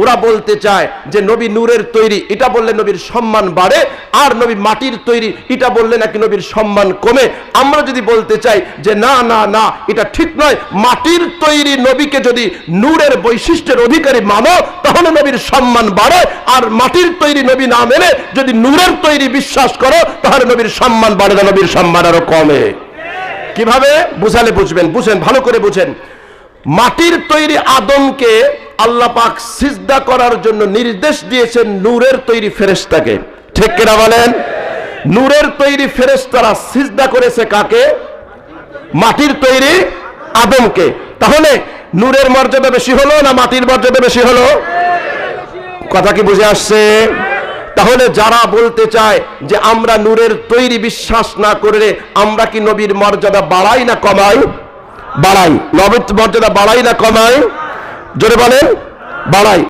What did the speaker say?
ওরা বলতে চায় যে নবী নূরের তৈরি, এটা বললে নবীর সম্মান বাড়ে, আর নবী মাটির তৈরি, এটা বললে নাকি নবীর সম্মান কমে। আমরা যদি বলতে চাই যে না না না, এটা ঠিক নয়, মাটির তৈরি নবীকে যদি নূরের বৈশিষ্ট্যের অধিকারী মানো, তাহলে নবীর সম্মান বাড়ে, আর মাটির তৈরি নবী না মেনে যদি নূরের তৈরি বিশ্বাস করো, তাহলে নবীর সম্মান বাড়ে না, নবীর সম্মান আরও কমে। কীভাবে? বুঝালে বুঝবেন, বুঝেন, ভালো করে বুঝেন। মাটির তৈরি আদমকে আল্লাহ পাক সিজদা করার জন্য নির্দেশ দিয়েছেন নূরের তৈরি ফেরেশতাকে। ঠিক কিনা বলেন? নূরের তৈরি ফেরেশতারা সিজদা করেছে কাকে? মাটির তৈরি আদমকে। তাহলে নূরের মর্যাদা বেশি হলো না মাটির মর্যাদা বেশি হলো? কথা কি বুঝে আসছে? তাহলে যারা বলতে চায় যে আমরা নূরের তৈরি বিশ্বাস না করে আমরা কি নবীর মর্যাদা বাড়াই না কমাই? বাড়াই। নবীর মর্যাদা বাড়াই না কমাই? জোরে বলেন বাড়াই।